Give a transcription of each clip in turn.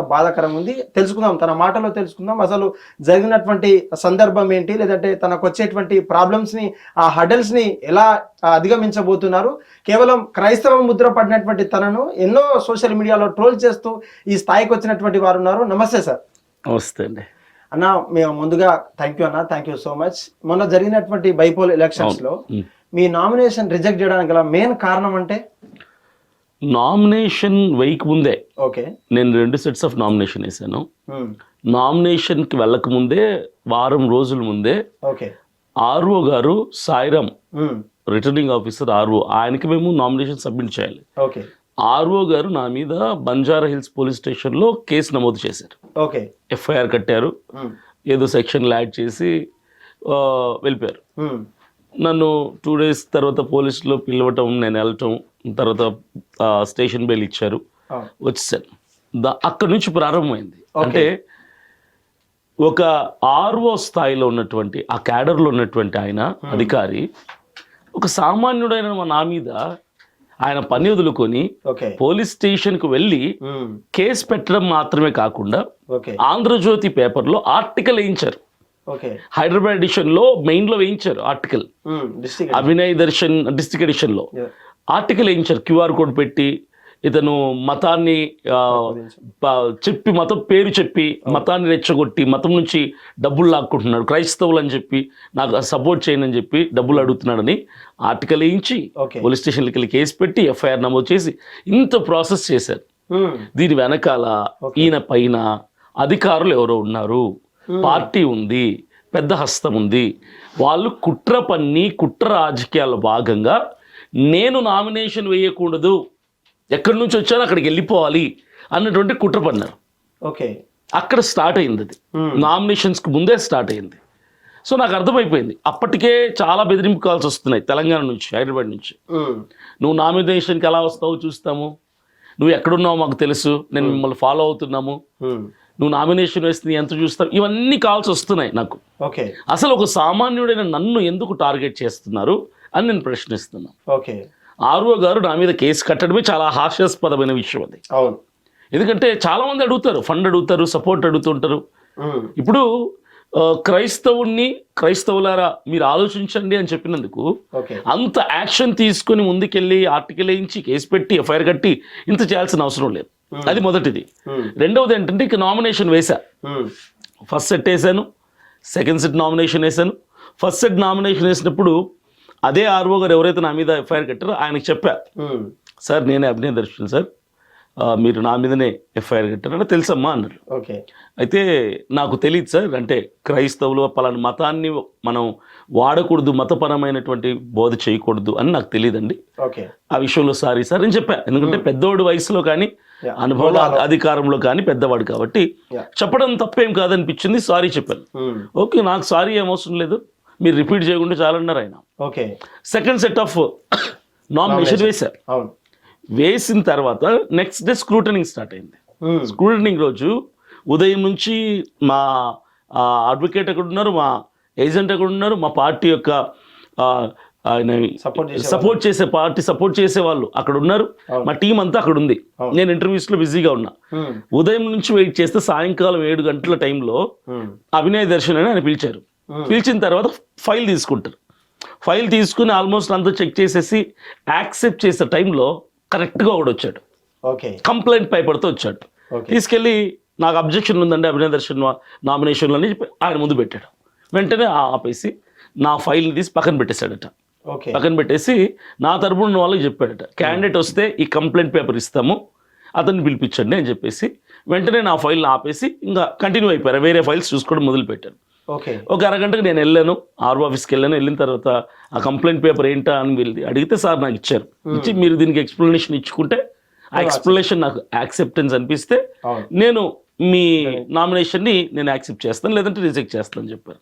బాధాకరంగా ఉంది. తెలుసుకుందాం తన మాటలో తెలుసుకుందాం. అసలు జరిగినటువంటి సందర్భం ఏంటి? లేదంటే తనకు వచ్చేటువంటి ప్రాబ్లమ్స్ని ఆ హడల్స్ని ఎలా అధిగమించబోతున్నారు? కేవలం క్రైస్తవ ముద్ర పడినటువంటి తనను ఎన్నో సోషల్ మీడియాలో ట్రోల్ చేస్తూ ఈ స్థాయికి వచ్చినటువంటి వారు ఉన్నారు. నమస్తే సార్ నమస్తే అండి. అన్న మేము ముందుగా థ్యాంక్ యూ అన్న. థ్యాంక్ యూ సో మచ్ మొన్న జరిగినటువంటి బైపోల్ ఎలక్షన్స్లో. మీ నామినేషన్ రిజెక్ట్ చేయడానికి గల మెయిన్ కారణం అంటే? నామినేషన్ వేయక ముందే ఓకే. నేను రెండు సెట్స్ ఆఫ్ నామినేషన్ వేసాను. నామినేషన్కి వెళ్ళక ముందే వారం రోజుల ముందే ఓకే. ఆర్ఓ గారు సాయిరామ్ రిటర్నింగ్ ఆఫీసర్ ఆర్ఓ ఆయనకి మేము నామినేషన్ సబ్మిట్ చేయాలి. ఓకే. ఆర్ఓ గారు నా మీద బంజారా హిల్స్ పోలీస్ స్టేషన్లో కేసు నమోదు చేశారు. ఓకే. ఎఫ్ఐఆర్ కట్టారు. ఏదో సెక్షన్లు యాడ్ చేసి వెళ్ళిపోయారు. నన్ను టూ డేస్ తర్వాత పోలీసులో పిలవటం నేను వెళ్ళటం తర్వాత స్టేషన్ బెయిల్ ఇచ్చారు. వచ్చేసాను. దా అక్కడి నుంచి ప్రారంభమైంది. అంటే ఒక ఆర్ఓ స్థాయిలో ఉన్నటువంటి ఆ క్యాడర్లో ఉన్నటువంటి ఆయన అధికారి ఒక సామాన్యుడైన మా నా మీద ఆయన పని వదులుకొని పోలీస్ స్టేషన్కు వెళ్ళి కేసు పెట్టడం మాత్రమే కాకుండా ఆంధ్రజ్యోతి పేపర్లో ఆర్టికల్ వేయించారు. హైదరాబాద్ ఎడిషన్లో మెయిన్లో వేయించారు ఆర్టికల్. అభినయ్ దర్శన్ డిస్ట్రిక్ట్ ఎడిషన్లో ఆర్టికల్ వేయించారు క్యూఆర్ కోడ్ పెట్టి ఇతను మతాన్ని చెప్పి మతం పేరు చెప్పి మతాన్ని రెచ్చగొట్టి మతం నుంచి డబ్బులు లాక్కుంటున్నాడు క్రైస్తవులు అని చెప్పి నాకు సపోర్ట్ చేయను అని చెప్పి డబ్బులు అడుగుతున్నాడని ఆర్టికల్ వేయించి పోలీస్ స్టేషన్కి వెళ్ళి కేసు పెట్టి ఎఫ్ఐఆర్ నమోదు చేసి ఇంత ప్రాసెస్ చేశారు. దీని వెనకాల ఈయన పైన అధికారులు ఎవరో ఉన్నారు. పార్టీ ఉంది పెద్ద హస్తం ఉంది. వాళ్ళు కుట్ర పన్ని కుట్ర రాజకీయాల భాగంగా నేను నామినేషన్ వేయకూడదు ఎక్కడి నుంచి వచ్చానో అక్కడికి వెళ్ళిపోవాలి అన్నటువంటి కుట్ర పన్నారు. ఓకే. అక్కడ స్టార్ట్ అయింది అది. నామినేషన్స్కి ముందే స్టార్ట్ అయింది. సో నాకు అర్థమైపోయింది. అప్పటికే చాలా బెదిరింపు కాల్స్ వస్తున్నాయి తెలంగాణ నుంచి హైదరాబాద్ నుంచి. నువ్వు నామినేషన్కి ఎలా వస్తావో చూస్తాము. నువ్వు ఎక్కడున్నావు మాకు తెలుసు. నేను మిమ్మల్ని ఫాలో అవుతున్నాము. నువ్వు నామినేషన్ వేస్తే నీ ఎంత చూస్తావు? ఇవన్నీ కాల్స్ వస్తున్నాయి నాకు. ఓకే. అసలు ఒక సామాన్యుడైన నన్ను ఎందుకు టార్గెట్ చేస్తున్నారు అని నేను ప్రశ్నిస్తున్నాను ఓకే. ఆర్ఓ గారు నా మీద కేసు కట్టడమే చాలా హాస్యాస్పదమైన విషయం అది. అవును. ఎందుకంటే చాలామంది అడుగుతారు ఫండ్ అడుగుతారు సపోర్ట్ అడుగుతుంటారు. ఇప్పుడు క్రైస్తవుణ్ణి క్రైస్తవులారా మీరు ఆలోచించండి అని చెప్పినందుకు అంత యాక్షన్ తీసుకొని ముందుకెళ్ళి ఆర్టికల్ వేయించి కేసు పెట్టి ఎఫ్ఐఆర్ కట్టి ఇంత చేయాల్సిన అవసరం లేదు. అది మొదటిది. రెండవది ఏంటంటే ఇక నామినేషన్ వేశా. ఫస్ట్ సెట్ వేసాను సెకండ్ సెట్ నామినేషన్ వేసాను ఫస్ట్ సెట్ నామినేషన్ వేసినప్పుడు అదే ఆర్ఓ గారు ఎవరైతే నా మీద ఎఫ్ఐఆర్ కట్టారో ఆయనకి చెప్పా. సార్ నేనే అభినయ దర్శన్ సార్. మీరు నా మీదనే ఎఫ్ఐఆర్ కట్టారంటే తెలుసమ్మా అన్నారు. ఓకే. అయితే నాకు తెలియదు సార్ అంటే క్రైస్తవులు పలానా మతాన్ని మనం వాడకూడదు మతపరమైనటువంటి బోధ చేయకూడదు అని నాకు తెలియదండి ఓకే. ఆ విషయంలో సారీ సార్ అని చెప్పా. ఎందుకంటే పెద్దవాడు వయసులో కానీ. అనుభవం అధికారంలో కానీ పెద్దవాడు కాబట్టి. చెప్పడం తప్పేం కాదనిపించింది సారీ చెప్పాను. ఓకే నాకు సారీ ఏం అవసరం లేదు. మీరు రిపీట్ చేయకుండా చాలన్నారు ఆయన. Okay. Second set of nomination వేశారు. అవును. వేసిన తర్వాత నెక్స్ట్ డే స్క్రూటనింగ్ స్టార్ట్ అయింది. స్క్రూటనింగ్ రోజు ఉదయం నుంచి మా అడ్వకేట్ ఎక్కడ ఉన్నారు మా ఏజెంట్ ఎక్కడ ఉన్నారు మా పార్టీ యొక్క ఆయన సపోర్ట్ చేసే పార్టీ సపోర్ట్ చేసే వాళ్ళు అక్కడ ఉన్నారు. మా టీం అంతా అక్కడ ఉంది. నేను ఇంటర్వ్యూస్లో బిజీగా ఉన్నా. ఉదయం నుంచి వెయిట్ చేస్తే సాయంకాలం ఏడు గంటల టైంలో అభినయ దర్శన్ అని ఆయన పిలిచారు. పిలిచిన తర్వాత ఫైల్ తీసుకుంటారు. ఫైల్ తీసుకుని ఆల్మోస్ట్ అంతా చెక్ చేసేసి యాక్సెప్ట్ చేసే టైంలో కరెక్ట్గా ఒకడు వచ్చాడు. ఓకే. కంప్లైంట్ పేపర్తో వచ్చాడు. తీసుకెళ్ళి నాకు అబ్జెక్షన్ ఉందండి అభినయ దర్శన్ నామినేషన్లు అని చెప్పి ఆయన ముందు పెట్టాడు. వెంటనే ఆ- ఆపేసి నా ఫైల్ని తీసి పక్కన పెట్టేశాడట. ఓకే. పక్కన పెట్టేసి నా తరపున ఉన్న వాళ్ళకి చెప్పాడట. క్యాండిడేట్ వస్తే ఈ కంప్లైంట్ పేపర్ ఇస్తాము అతన్ని పిలిపించండి అని చెప్పేసి వెంటనే నా ఫైల్ని ఆపేసి ఇంకా కంటిన్యూ అయిపోయారు. వేరే ఫైల్స్ చూసుకోవడం మొదలు పెట్టాను ఓకే. ఒక అరగంటకు నేను వెళ్ళాను ఆర్ఓ ఆఫీస్కి వెళ్ళాను. వెళ్ళిన తర్వాత ఆ కంప్లైంట్ పేపర్ ఏంటా అని వెళ్ళి అడిగితే సార్ నాకు ఇచ్చారు. ఇచ్చి మీరు దీనికి ఎక్స్ప్లెనేషన్ ఇచ్చుకుంటే ఆ ఎక్స్ప్లెనేషన్ నాకు యాక్సెప్టెన్స్ అనిపిస్తే నేను మీ నామినేషన్ని నేను యాక్సెప్ట్ చేస్తాను లేదంటే రిజెక్ట్ చేస్తాను అని చెప్పారు.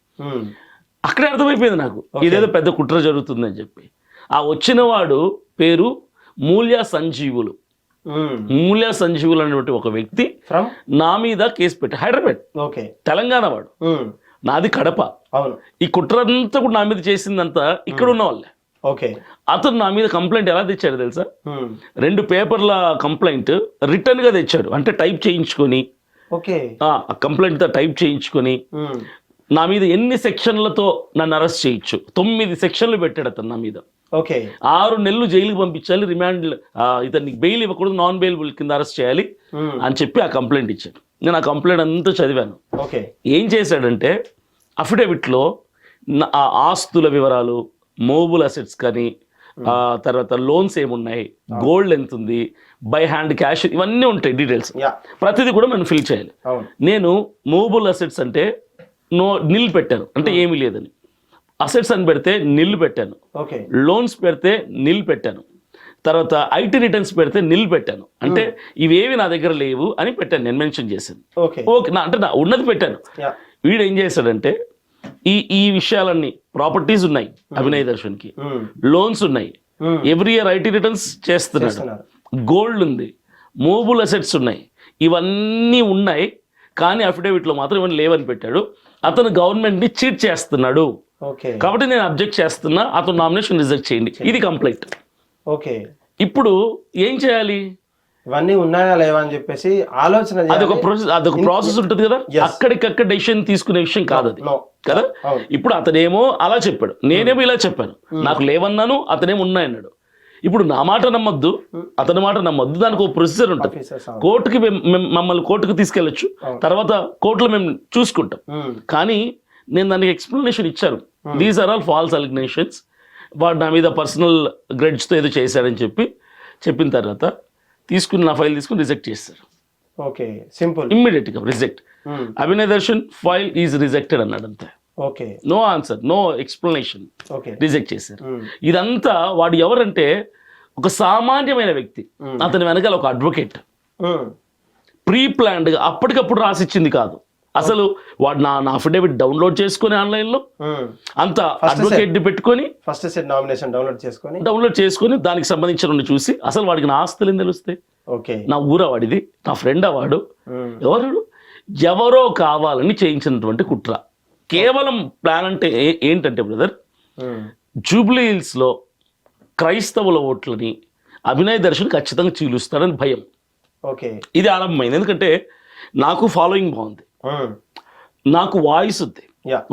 అక్కడే అర్థమైపోయింది నాకు. ఇదేదో పెద్ద కుట్ర జరుగుతుందని చెప్పి. ఆ వచ్చిన వాడు పేరు మూల్య సంజీవులు. మూల్య సంజీవులు అనేటువంటి ఒక వ్యక్తి నా మీద కేసు పెట్టి హైదరాబాద్. ఓకే. తెలంగాణ వాడు. నాది కడప. అవును. ఈ కుట్రంతా కూడా నా మీద చేసిందంతా ఇక్కడ ఉన్న వాళ్ళే ఓకే. అతను నా మీద కంప్లైంట్ ఎలా తెచ్చాడు తెలుసా. రెండు పేపర్ల కంప్లైంట్ రిటర్న్గా తెచ్చాడు. అంటే టైప్ చేయించుకొని. ఓకే. కంప్లైంట్తో టైప్ చేయించుకొని. నా మీద ఎన్ని సెక్షన్లతో నన్ను అరెస్ట్ చేయొచ్చు? తొమ్మిది సెక్షన్లు పెట్టాడు అతను నా మీద. ఓకే. ఆరు నెలలు జైలుకి పంపించాలి రిమాండ్ ఇతనికి బెయిల్ ఇవ్వకూడదు నాన్ బెయిలబుల్ కింద అరెస్ట్ చేయాలి అని చెప్పి ఆ కంప్లైంట్ ఇచ్చాడు. నేను ఆ కంప్లైంట్ అంతా చదివాను. ఓకే. ఏం చేశాడంటే అఫిడవిట్లో నా- ఆ ఆస్తుల వివరాలు మోబుల్ అసెట్స్ కానీ తర్వాత లోన్స్ ఏమున్నాయి గోల్డ్ ఎంత ఉంది బై హ్యాండ్ క్యాష్ ఇవన్నీ ఉంటాయి డీటెయిల్స్ ప్రతిదీ కూడా మనం ఫిల్ చేయాలి. నేను మూవబుల్ అసెట్స్ అంటే నో నిల్ పెట్టాను. అంటే ఏమీ లేదని. అసెట్స్ అని పెడితే నిల్ పెట్టాను. ఓకే. లోన్స్ పెడితే నిల్ పెట్టాను. తర్వాత ఐటీ రిటర్న్స్ పెడితే నిల్ పెట్టాను అంటే ఇవేవి నా దగ్గర లేవు అని పెట్టాను నేను మెన్షన్ చేశాను. ఓకే నా అంటే నా ఉన్నది పెట్టాను. వీడు ఏం చేశాడంటే ఈ ఈ విషయాలన్నీ ప్రాపర్టీస్ ఉన్నాయి అభినయ్ దర్శన్కి. లోన్స్ ఉన్నాయి. Um, every year IT returns చేస్తున్నాడు. గోల్డ్ ఉంది. మూవబుల్ అసెట్స్ ఉన్నాయి. ఇవన్నీ ఉన్నాయి. కానీ అఫిడవిట్లో మాత్రం ఇవన్నీ లేవని పెట్టాడు. అతను గవర్నమెంట్ని చీట్ చేస్తున్నాడు. కాబట్టి నేను అబ్జెక్ట్ చేస్తున్నా అతను నామినేషన్ రిజెక్ట్ చేయండి. ఇది కంప్లైంట్ ఓకే. ఇప్పుడు ఏం చేయాలి? ఇవన్నీ ఉన్నాయా లేవా అని చెప్పేసి ఆలోచన అదొక. ప్రాసెస్ అదొక ప్రాసెస్ ఉంటుంది కదా. అక్కడికక్కడ డెసిషన్ తీసుకునే విషయం కాదు అది. కదా. ఇప్పుడు అతనేమో అలా చెప్పాడు. నేనేమో ఇలా చెప్పాను. నాకు లేవన్నాను అతనేమో ఉన్నాయన్నాడు. ఇప్పుడు నా మాట నమ్మొద్దు అతని మాట నమ్మొద్దు. దానికి ఒక ప్రొసీజర్ ఉంటుంది. కోర్టుకి మమ్మల్ని కోర్టుకి తీసుకెళ్ళొచ్చు. తర్వాత కోర్టులో మేము చూసుకుంటాం. ఉమ్, కానీ నేను దానికి ఎక్స్ప్లెనేషన్ ఇచ్చాను. These are all false allegations వాడు నా మీద పర్సనల్ గ్రెడ్స్తో ఏదో చేశాడని చెప్పి చెప్పిన తర్వాత తీసుకుని నా ఫైల్ తీసుకుని రిజెక్ట్ చేస్తారు ఓకే సింపుల్. ఇమ్మీడియట్గా reject. Abhinay Darshan file is rejected అన్నాడు అంతే. Okay. No answer no explanation. Okay. Reject చేశారు. ఇదంతా వాడు ఎవరంటే ఒక సామాన్యమైన వ్యక్తి. అతని వెనకాల ఒక అడ్వకేట్. ప్రీ ప్లాన్డ్గా అప్పటికప్పుడు రాసిచ్చింది కాదు. అసలు వాడు నా నా అఫిడవిట్ డౌన్లోడ్ చేసుకొని ఆన్లైన్లో. అంత అడ్వకేట్ని పెట్టుకొని ఫస్ట్ సెట్ నామినేషన్ డౌన్లోడ్ చేసుకొని. డౌన్లోడ్ చేసుకొని దానికి సంబంధించిన చూసి అసలు వాడికి నా ఆస్తులు ఏం తెలుస్తాయి? ఓకే. నా ఊర వాడిది నా ఫ్రెండ్ వాడు. ఎవరు? ఎవరో కావాలని చేయించినటువంటి కుట్ర. కేవలం ప్లాన్ అంటే ఏంటంటే బ్రదర్ ఉమ్, జూబ్లీ హిల్స్లో క్రైస్తవుల ఓట్లని అభినయ్ దర్శన్ ఖచ్చితంగా చీలుస్తాడని భయం. ఓకే. ఇది ఆరంభమైంది. ఎందుకంటే నాకు ఫాలోయింగ్ బాగుంది. నాకు వాయిస్ ఉంది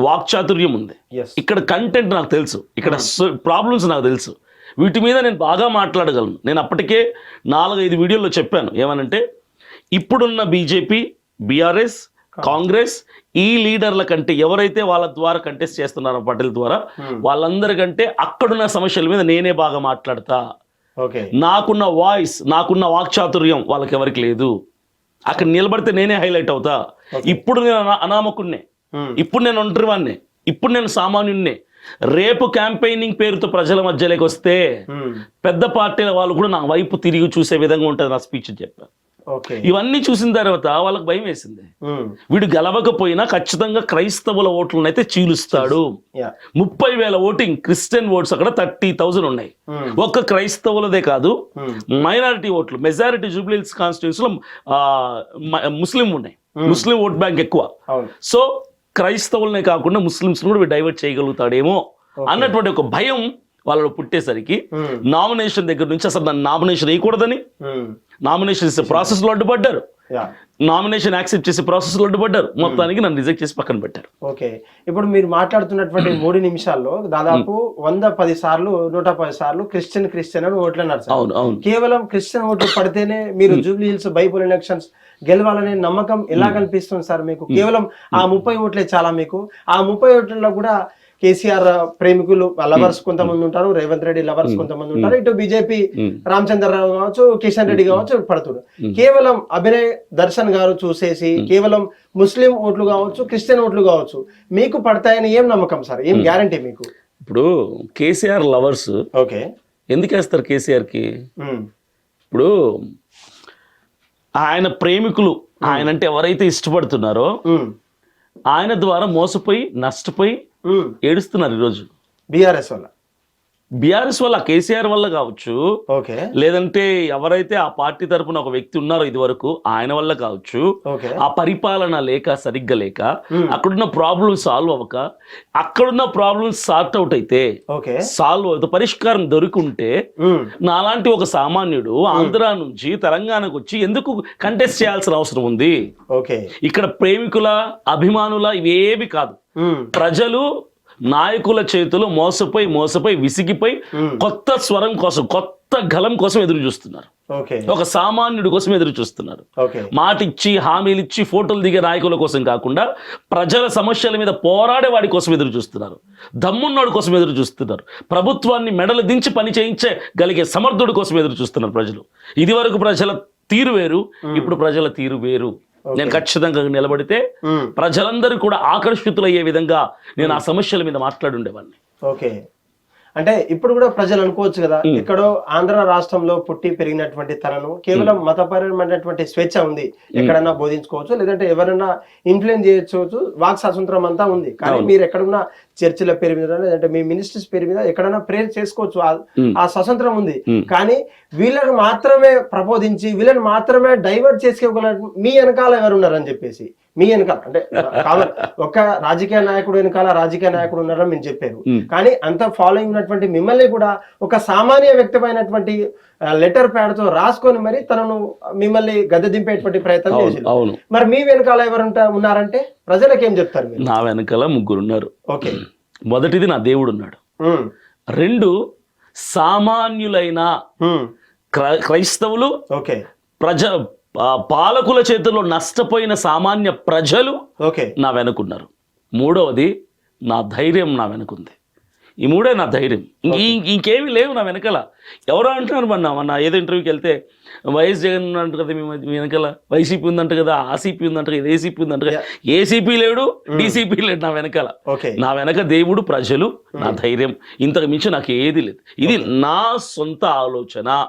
వాక్చాతుర్యం ఉంది. ఇక్కడ కంటెంట్ నాకు తెలుసు ఇక్కడ ప్రాబ్లమ్స్ నాకు తెలుసు. వీటి మీద నేను బాగా మాట్లాడగలను. నేను అప్పటికే నాలుగైదు వీడియోల్లో చెప్పాను. ఏమనంటే ఇప్పుడున్న బీజేపీ బీఆర్ఎస్ కాంగ్రెస్. ఈ లీడర్ల కంటే ఎవరైతే వాళ్ళ ద్వారా కంటెస్ట్ చేస్తున్నారో పటేల్ ద్వారా వాళ్ళందరికంటే అక్కడున్న సమస్యల మీద నేనే బాగా మాట్లాడతా. ఓకే. నాకున్న వాయిస్ నాకున్న వాక్చాతుర్యం వాళ్ళకి ఎవరికి లేదు. అక్కడ నిలబడితే నేనే హైలైట్ అవుతా. ఇప్పుడు నేను అనా- అనామకున్నే ఉమ్, ఇప్పుడు నేను ఒంటరివాన్నే ఇప్పుడు నేను సామాన్యున్నే రేపు క్యాంపెయినింగ్ పేరుతో ప్రజల మధ్యలోకి వస్తే ఉమ్, పెద్ద పార్టీల వాళ్ళు కూడా నా వైపు తిరిగి చూసే విధంగా ఉంటుంది నా స్పీచ్ చెప్పాను. ఇవన్నీ చూసిన తర్వాత వాళ్ళకి భయం వేసింది. వీడు గెలవకపోయినా ఖచ్చితంగా క్రైస్తవుల ఓట్లను అయితే చీలుస్తాడు ముప్పై వేల ఓటింగ్ క్రిస్టియన్ ఓట్స్ అక్కడ థర్టీ థౌసండ్ ఉన్నాయి. ఒక్క క్రైస్తవులదే కాదు మైనారిటీ ఓట్లు మెజారిటీ జూబ్లీహిల్స్ కాన్స్టిట్యూన్సీలో ముస్లిం ఉన్నాయి. ముస్లిం ఓట్ బ్యాంక్ ఎక్కువ. సో క్రైస్తవులనే కాకుండా ముస్లిమ్స్ కూడా డైవర్ట్ చేయగలుగుతాడేమో అన్నటువంటి ఒక భయం వాళ్ళలో పుట్టేసరికి ఉమ్, నామినేషన్ దగ్గర నుంచి అసలు నన్ను నామినేషన్ వేయకూడదని. ఉమ్, నామినేషన్ ఇచ్చే ప్రాసెస్లో అడ్డుపడ్డారు. నామినేషన్ యాక్సెప్ట్ చేసే ప్రాసెస్లో అడ్డుపడ్డారు. మొత్తానికి నన్ను రిజెక్ట్ చేసి పక్కన పెట్టారు. ఓకే ఇప్పుడు మీరు మాట్లాడుతున్నటువంటి మూడు నిమిషాల్లో దాదాపు వంద పది సార్లు నూట పది సార్లు క్రిస్టియన్ క్రిస్టియన్ అని ఓట్లు అన్నారు సార్. అవును అవును. కేవలం క్రిస్టియన్ ఓట్లు పడితేనే మీరు జూబ్లీ హిల్స్ బైబుల్ ఎలక్షన్స్ గెలవాలనే నమ్మకం ఎలా కనిపిస్తుంది సార్ మీకు? కేవలం ఆ ముప్పై ఓట్లే చాలా మీకు. ఆ ముప్పై ఓట్లలో కూడా కేసీఆర్ ప్రేమికులు లవర్స్ కొంతమంది ఉంటారు రేవంత్ రెడ్డి లవర్స్ కొంతమంది ఉంటారు. ఇటు బీజేపీ రామచంద్రరావు కావచ్చు కిషన్ రెడ్డి కావచ్చు పడుతుడు కేవలం అభినయ్ దర్శన్ గారు చూసేసి కేవలం ముస్లిం ఓట్లు కావచ్చు క్రిస్టియన్ ఓట్లు కావచ్చు మీకు పడతాయని ఏం నమ్మకం సార్? ఏం గ్యారంటీ మీకు? ఇప్పుడు కేసీఆర్ లవర్స్ ఓకే. ఎందుకు వేస్తారు కేసీఆర్కి ఇప్పుడు ఆయన ప్రేమికులు ఆయన అంటే ఎవరైతే ఇష్టపడుతున్నారో ఆయన ద్వారా మోసపోయి నష్టపోయి ఏడుస్తున్నారు ఈరోజు. బీఆర్ఎస్ వల్ల బీఆర్ఎస్ వల్ల కేసీఆర్ వల్ల కావచ్చు. ఓకే. లేదంటే ఎవరైతే ఆ పార్టీ తరపున ఒక వ్యక్తి ఉన్నారో ఇది వరకు ఆయన వల్ల కావచ్చు. ఆ పరిపాలన లేక సరిగ్గా లేక Hmm. అక్కడున్న ప్రాబ్లం సాల్వ్ అవ్వక అక్కడున్న ప్రాబ్లం సార్ట్ అవుట్ అయితే సాల్వ్ అవుతే పరిష్కారం దొరికింటే ఉమ్, నాలాంటి ఒక సామాన్యుడు ఆంధ్ర నుంచి తెలంగాణకు వచ్చి ఎందుకు కంటెస్ట్ చేయాల్సిన అవసరం ఉంది? ఓకే. ఇక్కడ ప్రేమికుల అభిమానుల ఇవేవి కాదు. ప్రజలు నాయకుల చేతులు మోసపోయి మోసపోయి విసిగిపోయి కొత్త స్వరం కోసం కొత్త గలం కోసం ఎదురు చూస్తున్నారు. ఒక సామాన్యుడి కోసం ఎదురు చూస్తున్నారు. ఓకే. మాట ఇచ్చి హామీలు ఇచ్చి ఫోటోలు దిగే నాయకుల కోసం కాకుండా ప్రజల సమస్యల మీద పోరాడే వాడి కోసం ఎదురు చూస్తున్నారు. దమ్మున్నోడి కోసం ఎదురు చూస్తున్నారు. ప్రభుత్వాన్ని మెడలు దించి పని చేయించగలిగే సమర్థుడి కోసం ఎదురు చూస్తున్నారు ప్రజలు. ఇది వరకు ప్రజల తీరు వేరు ఇప్పుడు ప్రజల తీరు వేరు. నేను ఖచ్చితంగా నిలబడితే ప్రజలందరూ కూడా ఆకర్షితులయ్యే విధంగా నేను ఆ సమస్యల మీద మాట్లాడుండేవాడిని ఓకే. అంటే ఇప్పుడు కూడా ప్రజలు అనుకోవచ్చు కదా ఎక్కడో ఆంధ్ర రాష్ట్రంలో పుట్టి పెరిగినటువంటి తనను కేవలం మతపరమైనటువంటి స్వేచ్ఛ ఉంది ఎక్కడన్నా బోధించుకోవచ్చు లేదంటే ఎవరైనా ఇన్ఫ్లుయెన్స్ చేయొచ్చు వాక్ స్వాతంత్రం అంతా ఉంది. కానీ మీరు ఎక్కడున్నా చర్చిల పేరు మీద లేదంటే మీ మినిస్టర్స్ పేరు మీద ఎక్కడైనా ప్రేర్ చేసుకోవచ్చు. ఆ- స్వతంత్రం ఉంది. కానీ వీళ్ళని మాత్రమే ప్రబోధించి వీళ్ళని మాత్రమే డైవర్ట్ చేసుకోగల మీ వెనకాల ఎవరు ఉన్నారని చెప్పేసి. మీ వెనకాల అంటే కావాలి ఒక రాజకీయ నాయకుడు వెనకాల రాజకీయ నాయకుడు ఉన్నారని మీరు చెప్పారు. కానీ అంత ఫాలోయింగ్ ఉన్నటువంటి మిమ్మల్ని కూడా ఒక సామాన్య వ్యక్తమైనటువంటి లెటర్ ప్యాడ్తో రాసుకొని మరి తనను మిమ్మల్ని గద్దె దింపేటువంటి ప్రయత్నం అవును మరి మీ వెనకాల ఎవరుంటా ఉన్నారంటే ప్రజలకు ఏం చెప్తారు నా వెనకాల ముగ్గురు ఉన్నారు. ఓకే. మొదటిది నా దేవుడు ఉన్నాడు. రెండు సామాన్యులైన క్రైస్తవులు ఓకే. ప్రజ పాలకుల చేతుల్లో నష్టపోయిన సామాన్య ప్రజలు ఓకే. నా వెనుకున్నారు. మూడవది నా ధైర్యం నా వెనుకుంది. ఈ మూడే నా ధైర్యం. ఇంకేమీ లేవు నా వెనకాల. ఎవరో అంటున్నారు మొన్న మొన్న ఏదో ఇంటర్వ్యూకి వెళ్తే వైఎస్ జగన్ అంట కదా మీ వెనకాల. వైసీపీ ఉందంట కదా ఆసీపీ ఉందంట కదా ఏసీపీ ఉందంట కదా. ఏసీపీ లేడు డీసీపీ లేడు నా వెనకాల. ఓకే. నా వెనక దేవుడు ప్రజలు నా ధైర్యం. ఇంతకు మించి నాకు ఏది లేదు. ఇది నా సొంత ఆలోచన.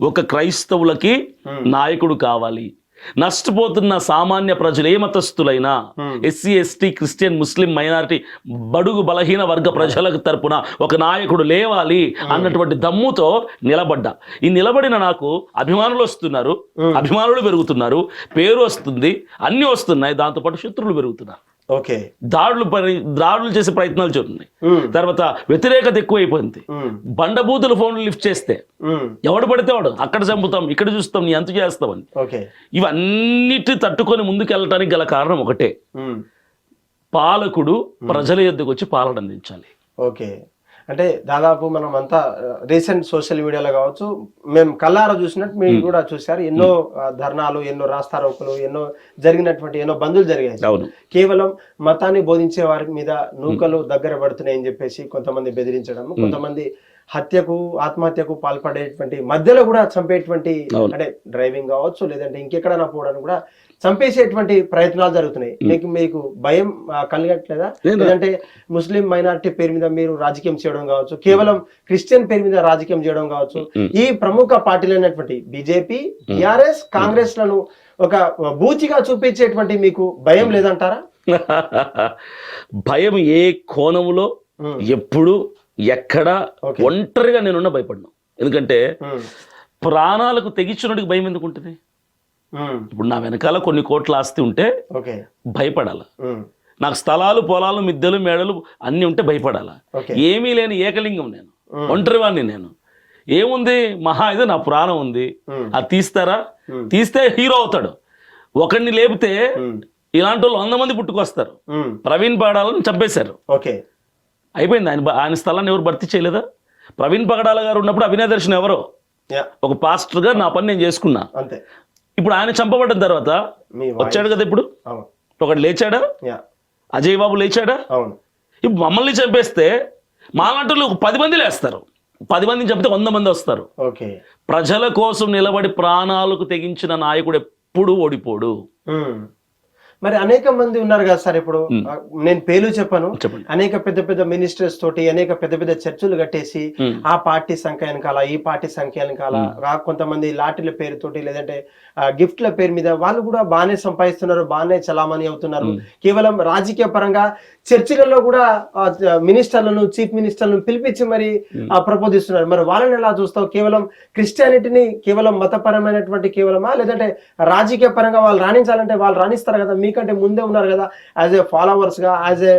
ఒక క్రైస్తవులకి నాయకుడు కావాలి. నష్టపోతున్న సామాన్య ప్రజలు ఏ మతస్థులైనా SC ST Christian Muslim minority బడుగు బలహీన వర్గ ప్రజలకు తరపున ఒక నాయకుడు లేవాలి అన్నటువంటి దమ్ముతో నిలబడ్డా. ఈ నిలబడిన నాకు అభిమానులు వస్తున్నారు అభిమానులు పెరుగుతున్నారు పేరు వస్తుంది అన్ని వస్తున్నాయి దాంతోపాటు శత్రువులు పెరుగుతున్నారు. ఓకే. దాడులు దాడులు చేసే ప్రయత్నాలు జరుగుతున్నాయి. ఉమ్, తర్వాత వ్యతిరేకత ఎక్కువైపోయింది. బండబూతుల ఫోన్లు లిఫ్ట్ చేస్తే ఎవడు పడితే వాడు అక్కడ చంపుతాం ఇక్కడ చూస్తాం నీ అంతు చేస్తామని. ఓకే. ఇవన్నిటి తట్టుకొని ముందుకు వెళ్ళటానికి గల కారణం ఒకటే. పాలకుడు ప్రజల యొద్దకు వచ్చి పాలన అందించాలి. ఓకే. అంటే దాదాపు మనం అంతా రీసెంట్ సోషల్ మీడియాలో కావచ్చు మేము కల్లారా చూసినట్టు మీరు కూడా చూశారు. ఎన్నో ధర్నాలు ఎన్నో రాస్తారోకులు ఎన్నో జరిగినటువంటి ఎన్నో బంధులు జరిగాయి. కేవలం మతాన్ని బోధించే వారి మీద నూకలు దగ్గర పడుతున్నాయని చెప్పేసి కొంతమంది బెదిరించడం కొంతమంది హత్యకు ఆత్మహత్యకు పాల్పడేటువంటి మధ్యలో కూడా చంపేటువంటి. అంటే డ్రైవింగ్ కావచ్చు లేదంటే ఇంకెక్కడైనా పోవడానికి కూడా చంపేసేటువంటి ప్రయత్నాలు జరుగుతున్నాయి. మీకు మీకు భయం కలిగట్లేదా? లేదు. లేదంటే ముస్లిం మైనారిటీ పేరు మీద మీరు రాజకీయం చేయడం కావచ్చు కేవలం క్రిస్టియన్ పేరు మీద రాజకీయం చేయడం కావచ్చు ఈ ప్రముఖ పార్టీలు అయినటువంటి బీజేపీ టిఆర్ఎస్ కాంగ్రెస్లను ఒక బూచిగా చూపించేటువంటి మీకు భయం లేదంటారా? భయం ఏ కోణములో ఉమ్, ఎప్పుడు ఎక్కడ. ఒంటరిగా నేనున్న భయపడ్ను. ఎందుకంటే ప్రాణాలకు తెగించినోడికి భయం ఎందుకు ఉంటుంది? ఇప్పుడు నా వెనకాల కొన్ని కోట్ల ఆస్తి ఉంటే భయపడాల. నాకు స్థలాలు పొలాలు మిద్దెలు మేడలు అన్నీ ఉంటే భయపడాలా. ఏమీ లేని ఏకలింగం నేను. ఒంటరివాణ్ణి నేను. ఏముంది? మహా అయితే నా ప్రాణం ఉంది. అది తీస్తారా. తీస్తే హీరో అవుతాడు. ఒకడిని లేపితే ఇలాంటి వాళ్ళు వంద మంది పుట్టుకొస్తారు. ప్రవీణ్ పగడాలను చంపేశారు. ఓకే. అయిపోయింది. ఆయన ఆయన స్థలాన్ని ఎవరు భర్తీ చేయలేదా? ప్రవీణ్ పగడాల గారు ఉన్నప్పుడు అభినయ దర్శన్ ఎవరో? ఒక పాస్టర్గా నా పని నేను చేసుకున్నా. అంతే. ఇప్పుడు ఆయన చంపబడ్డ తర్వాత. వచ్చాడు కదా ఇప్పుడు? ఒకడు లేచాడా? అజయ్ బాబు లేచాడా? అవును. ఇప్పుడు మమ్మల్ని చంపేస్తే మాలాంటి పది మంది లేస్తారు. పది మందిని చంపితే వంద మంది వస్తారు. ఓకే. ప్రజల కోసం నిలబడి ప్రాణాలకు తెగించిన నాయకుడు ఎప్పుడూ ఓడిపోడు. మరి అనేక మంది ఉన్నారు కదా సార్ ఇప్పుడు. నేను పేర్లు చెప్పను. అనేక పెద్ద పెద్ద మినిస్టర్స్ తోటి అనేక పెద్ద పెద్ద చర్చలు కట్టేసి. ఆ పార్టీ సంఖ్య వెనకాల ఈ పార్టీ సంఖ్య వెనకాల కొంతమంది లాటరీల పేరుతోటి లేదంటే గిఫ్ట్ల పేరు మీద వాళ్ళు కూడా బాగానే సంపాదిస్తున్నారు బాగానే చలామణి అవుతున్నారు. కేవలం రాజకీయ పరంగా చర్చిలలో కూడా మినిస్టర్లను చీఫ్ మినిస్టర్లను పిలిపించి మరి ఆ, ప్రబోధిస్తున్నారు. మరి వాళ్ళని ఎలా చూస్తావు? కేవలం క్రిస్టియానిటీని కేవలం మతపరమైనటువంటి కేవలమా? లేదంటే రాజకీయ పరంగా వాళ్ళు రాణించాలంటే వాళ్ళు రాణిస్తారు కదా? మీకంటే ముందే ఉన్నారు కదా యాజ్ ఏ ఫాలోవర్స్గా యాజ్ ఏ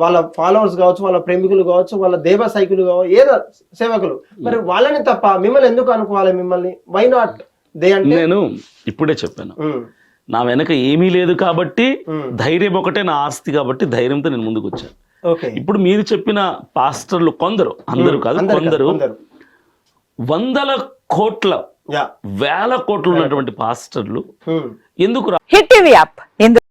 వాళ్ళ ఫాలోవర్స్ కావచ్చు వాళ్ళ ప్రేమికులు కావచ్చు వాళ్ళ దేవ సైకులు కావచ్చు ఏదో సేవకులు. మరి వాళ్ళని తప్ప మిమ్మల్ని ఎందుకు అనుకోవాలి మిమ్మల్ని? వై నాట్ దే అంటే? నేను ఇప్పుడే చెప్పాను. ఉమ్, నా వెనక ఏమీ లేదు కాబట్టి ఉమ్, ధైర్యం ఒకటే నా ఆస్తి కాబట్టి ధైర్యంతో నేను ముందుకు వచ్చాను ఓకే ఇప్పుడు మీరు చెప్పిన పాస్టర్లు కొందరు అందరూ కాదు కొందరు వందల కోట్ల యా వేల కోట్లు ఉన్నటువంటి పాస్టర్లు ఎందుకు రా- హిట్ టీవీ యాప్. ఇందు